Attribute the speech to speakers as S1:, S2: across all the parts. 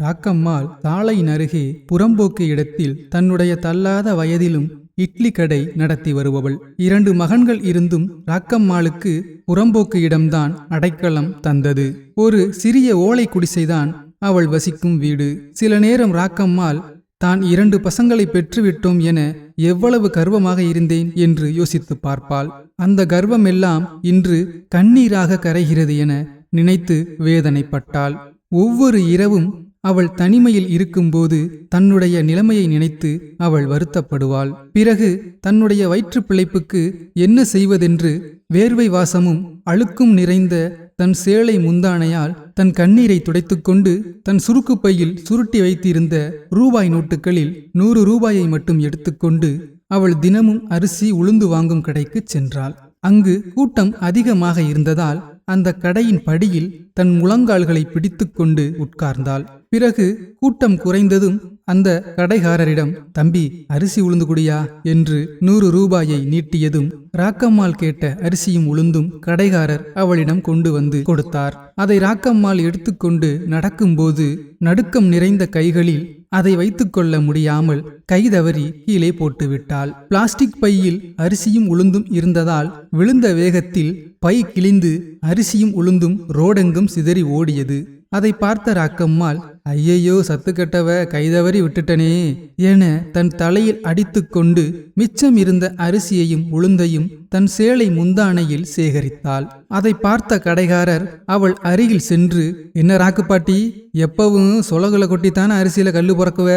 S1: ராக்கம்மாள் சாலையின் அருகே புறம்போக்கு இடத்தில் தன்னுடைய தள்ளாத வயதிலும் இட்லி கடை நடத்தி வருபவள். இரண்டு மகன்கள் இருந்தும் ராக்கம்மாளுக்கு புறம்போக்கு இடம்தான் அடைக்கலம் தந்தது. ஒரு சிறிய ஓலை குடிசைதான் அவள் வசிக்கும் வீடு. சில நேரம் ராக்கம்மாள் தான் இரண்டு பசங்களை பெற்றுவிட்டோம் என எவ்வளவு கர்வமாக இருந்தேன் என்று யோசித்து பார்ப்பாள். அந்த கர்வம் எல்லாம் இன்று கண்ணீராக கரைகிறது என நினைத்து வேதனைப்பட்டாள். ஒவ்வொரு இரவும் அவள் தனிமையில் இருக்கும்போது தன்னுடைய நிலைமையை நினைத்து அவள் வருத்தப்படுவாள். பிறகு தன்னுடைய வயிற்றுப் பிழைப்புக்கு என்ன செய்வதென்று வேர்வை வாசமும் அழுக்கும் நிறைந்த தன் சேலை முந்தானையால் தன் கண்ணீரை துடைத்துக்கொண்டு தன் சுருக்கு பையில் சுருட்டி வைத்திருந்த ரூபாய் நோட்டுகளில் நூறு ரூபாயை மட்டும் எடுத்துக்கொண்டு அவள் தினமும் அரிசி உளுந்து வாங்கும் கடைக்கு சென்றாள். அங்கு கூட்டம் அதிகமாக இருந்ததால் அந்த கடையின் படியில் தன் முழங்கால்களை பிடித்துக்கொண்டு உட்கார்ந்தாள். பிறகு கூட்டம் குறைந்ததும் அந்த கடைகாரரிடம் தம்பி அரிசி உளுந்து குடியா? என்று நூறு ரூபாயை நீட்டியதும் ராக்கம்மாள் கேட்ட அரிசியும் உளுந்தும் கடைகாரர் அவளிடம் கொண்டு வந்து கொடுத்தார். அதை ராக்கம்மாள் எடுத்துக்கொண்டு நடக்கும்போது நடுக்கம் நிறைந்த கைகளில் அதை வைத்துக்கொள்ள முடியாமல் கைதவறி கீழே போட்டுவிட்டாள். பிளாஸ்டிக் பையில் அரிசியும் உளுந்தும் இருந்ததால் விழுந்த வேகத்தில் பை கிழிந்து அரிசியும் உளுந்தும் ரோடெங்கும் சிதறி ஓடியது. அதை பார்த்த ராக்கம்மாள் ஐயையோ சத்து கெட்டவ கைதவறி விட்டுட்டனே என தன் தலையில் அடித்துக்கொண்டு மிச்சம் இருந்த அரிசியையும் உளுந்தையும் தன் சேலை முந்தானையில் சேகரித்தாள். அதை பார்த்த கடைகாரர் அவள் அருகில் சென்று என்ன ராக்குப்பாட்டி எப்பவும் சொலகுல கொட்டித்தான அரிசியில கல்லு பிறக்குவ?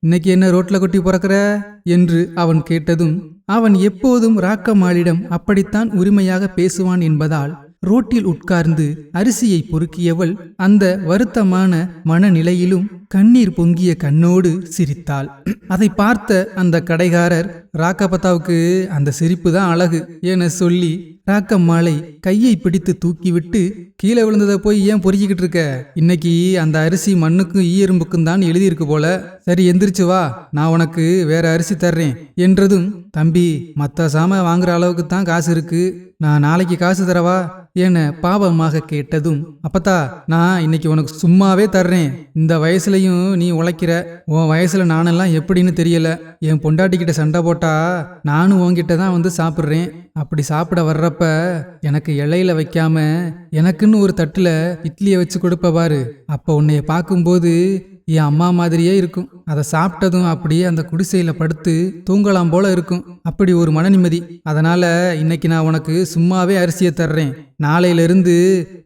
S1: இன்னைக்கு என்ன ரோட்ல கொட்டி பிறக்கிற? என்று அவன் கேட்டதும் அவன் எப்போதும் ராக்கம்மாளிடம் அப்படித்தான் உரிமையாக பேசுவான் என்பதால் ரோட்டில் உட்கார்ந்து அரிசியை பொறுக்கியவள் அந்த வருத்தமான மனநிலையிலும் கண்ணீர் பொங்கிய கண்ணோடு சிரித்தாள். அதை பார்த்த அந்த கடைகாரர் ராக்கப்பத்தாவுக்கு அந்த சிரிப்பு தான் அழகு என சொல்லி ராக்கம்மாளை கையை பிடித்து தூக்கிவிட்டு கீழே விழுந்ததை போய் ஏன் பொறுக்கிக்கிட்டு இருக்க? இன்னைக்கு அந்த அரிசி மண்ணுக்கும் ஈயரும்புக்கும் தான் எழுதியிருக்கு போல. சரி எந்திரிச்சு வா. நான் உனக்கு வேற அரிசி தர்றேன் என்றதும் தம்பி மத்த சாம வாங்குற அளவுக்கு தான் காசு இருக்கு. நான் நாளைக்கு காசு தரவா? என பாவமாக கேட்டதும் அப்பத்தா நான் இன்னைக்கு உனக்கு சும்மாவே தர்றேன். இந்த வயசுலயும் நீ உழைக்கிற. உன் வயசுல நானெல்லாம் எப்படின்னு தெரியல. என் பொண்டாட்டிக்கிட்ட சண்டை போட்டா நானும் உன்கிட்ட தான் வந்து சாப்பிட்றேன். அப்படி சாப்பிட வர்றப்ப எனக்கு இலையில வைக்காம எனக்குன்னு ஒரு தட்டுல இட்லியை வச்சு கொடுப்ப பாரு. அப்ப உன்னைய பார்க்கும்போது என் அம்மா மாதிரியே இருக்கும். அதை சாப்பிட்டதும் அப்படியே அந்த குடிசையில படுத்து தூங்கலாம் போல இருக்கும். அப்படி ஒரு மன நிம்மதி அதனால இன்னைக்கு நான் உனக்கு சும்மாவே அரிசியை தர்றேன். நாளையிலிருந்து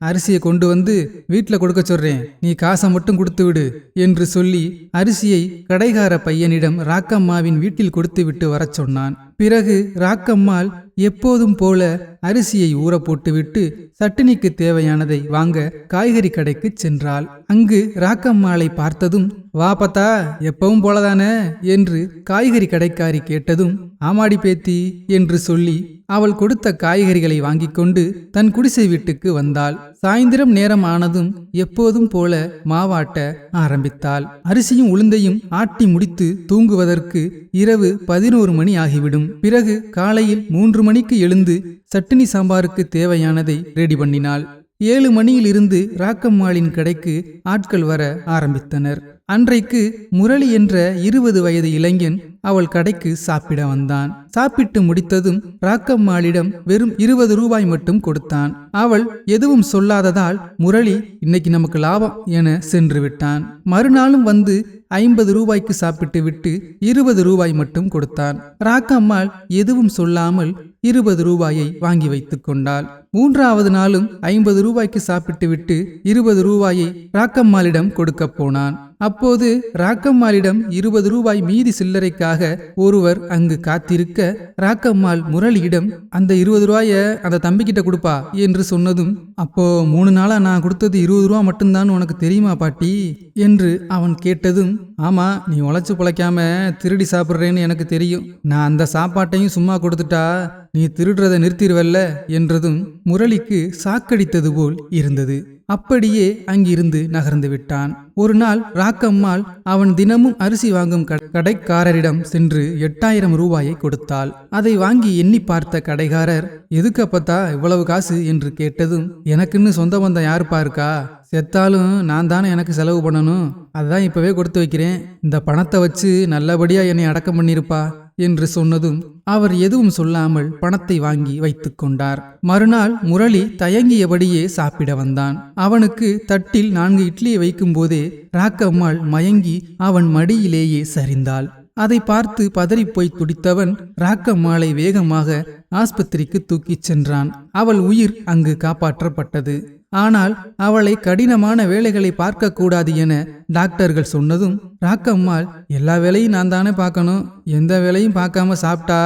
S1: அரிசியை கொண்டு வந்து வீட்டில் கொடுக்க சொல்றேன். நீ காசை மட்டும் கொடுத்து விடு என்று சொல்லி அரிசியை கடைகார பையனிடம் ராக்கம்மாவின் வீட்டில் கொடுத்து விட்டு வரச் சொன்னான். பிறகு ராக்கம்மாள் எப்போதும் போல அரிசியை ஊற போட்டுவிட்டு சட்டினிக்கு தேவையானதை வாங்க காய்கறி கடைக்கு சென்றாள். அங்கு ராக்கம்மாளை பார்த்ததும் வா பத்தா எப்பவும் போலதானே? என்று காய்கறி கடைக்காரி கேட்டதும் ஆமாடி பேத்தி என்று சொல்லி அவள் கொடுத்த காய்கறிகளை வாங்கிக் கொண்டு தன் குடிசை வீட்டுக்கு வந்தாள். சாயந்திரம் நேரம் ஆனதும் எப்போதும் போல மாவாட்ட ஆரம்பித்தாள். அரிசியும் உளுந்தையும் ஆட்டி முடித்து தூங்குவதற்கு இரவு பதினோரு மணி ஆகிவிடும். பிறகு காலையில் மூன்று மூன்று மணிக்கு எழுந்து சட்டினி சாம்பாருக்கு தேவையானதை ரெடி பண்ணினாள். ஏழு மணியிலிருந்து ராக்கம்மாளின் கடைக்கு ஆட்கள் வர ஆரம்பித்தனர். அன்றைக்கு முரளி என்ற இருபது வயது இளைஞன் அவள் கடைக்கு சாப்பிட வந்தான். சாப்பிட்டு முடித்ததும் ராக்கம்மாளிடம் வெறும் இருபது ரூபாய் மட்டும் கொடுத்தான். அவள் எதுவும் சொல்லாததால் முரளி இன்னைக்கு நமக்கு லாபம் என சென்று விட்டான். மறுநாளும் வந்து ஐம்பது ரூபாய்க்கு சாப்பிட்டு விட்டு இருபது ரூபாய் மட்டும் கொடுத்தான். ராக்கம்மாள் எதுவும் சொல்லாமல் இருபது ரூபாயை வாங்கி வைத்துக் கொண்டாள். மூன்றாவது நாளும் ஐம்பது ரூபாய்க்கு சாப்பிட்டுவிட்டு இருபது ரூபாயை ராக்கம்மாளிடம் கொடுக்க போனான். அப்போது ராக்கம்மாளிடம் இருபது ரூபாய் மீதி சில்லறைக்காக ஒருவர் அங்கு காத்திருக்க ராக்கம்மாள் முரளியிடம் அந்த இருபது ரூபாய அந்த தம்பிக்கிட்ட கொடுப்பா என்று சொன்னதும் அப்போ மூணு நாளா நான் கொடுத்தது இருபது ரூபா மட்டும்தான் உனக்கு தெரியுமா பாட்டி? என்று அவன் கேட்டதும் ஆமா நீ உழைச்சு பிழைக்காம திருடி சாப்பிட்றேன்னு எனக்கு தெரியும். நான் அந்த சாப்பாட்டையும் சும்மா கொடுத்துட்டா நீ திருடுறதை நிறுத்திடுவல்ல என்றதும் முரளிக்கு சாக்கடித்தது போல் இருந்தது. அப்படியே அங்கிருந்து நகர்ந்து விட்டான். ஒரு நாள் ராக்கம்மாள் அவன் தினமும் அரிசி வாங்கும் கடைக்காரரிடம் சென்று எட்டாயிரம் ரூபாயை கொடுத்தாள். அதை வாங்கி எண்ணி பார்த்த கடைக்காரர் எதுக்கப்பத்தா இவ்வளவு காசு? என்று கேட்டதும் எனக்குன்னு சொந்த பந்தம் யாருப்பா இருக்கா செத்தாலும் நான் தானே எனக்கு செலவு பண்ணணும். அதான் இப்பவே கொடுத்து வைக்கிறேன். இந்த பணத்தை வச்சு நல்லபடியா என்னை அடக்கம் பண்ணிருப்பா. என்று சொன்னதும் அவர் எதுவும் சொல்லாமல் பணத்தை வாங்கி வைத்துக் கொண்டார். மறுநாள் முரளி தயங்கியபடியே சாப்பிட வந்தான். அவனுக்கு தட்டில் நான்கு இட்லியை வைக்கும்போதே ராக்கம்மாள் மயங்கி அவன் மடியிலேயே சரிந்தாள். அதை பார்த்து பதறிப்போய் துடித்தவன் ராக்கம்மாளை வேகமாக ஆஸ்பத்திரிக்கு தூக்கிச் சென்றான். அவள் உயிர் அங்கு காப்பாற்றப்பட்டது. ஆனால் அவளை கடினமான வேலைகளை பார்க்க கூடாது என டாக்டர்கள் சொன்னதும் ராக்கம்மாள் எல்லா வேலையும் நான் தானே பார்க்கணும் எந்த வேலையும் பார்க்காம சாப்பிட்டா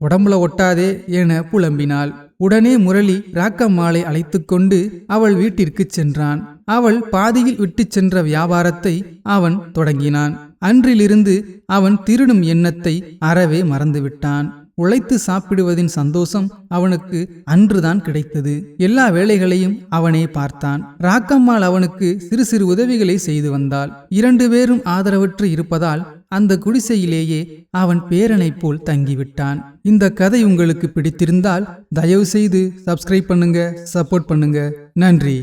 S1: உடம்புல ஒட்டாதே என புலம்பினாள். உடனே முரளி ராக்கம்மாளை அழைத்து கொண்டு அவள் வீட்டிற்கு சென்றான். அவள் பாதியில் விட்டுச் சென்ற வியாபாரத்தை அவன் தொடங்கினான். அன்றிலிருந்து அவன் திருடும் எண்ணத்தை அறவே மறந்துவிட்டான். உழைத்து சாப்பிடுவதின் சந்தோஷம் அவனுக்கு அன்றுதான் கிடைத்தது. எல்லா வேலைகளையும் அவனே பார்த்தான். ராக்கம்மாள் அவனுக்கு சிறு சிறு உதவிகளை செய்து வந்தாள். இரண்டு பேரும் ஆதரவற்று இருப்பதால் அந்த குடிசையிலேயே அவன் பேரனைப் போல் தங்கிவிட்டான். இந்த கதை உங்களுக்கு பிடித்திருந்தால் தயவு செய்து சப்ஸ்கிரைப் பண்ணுங்க சப்போர்ட் பண்ணுங்க. நன்றி.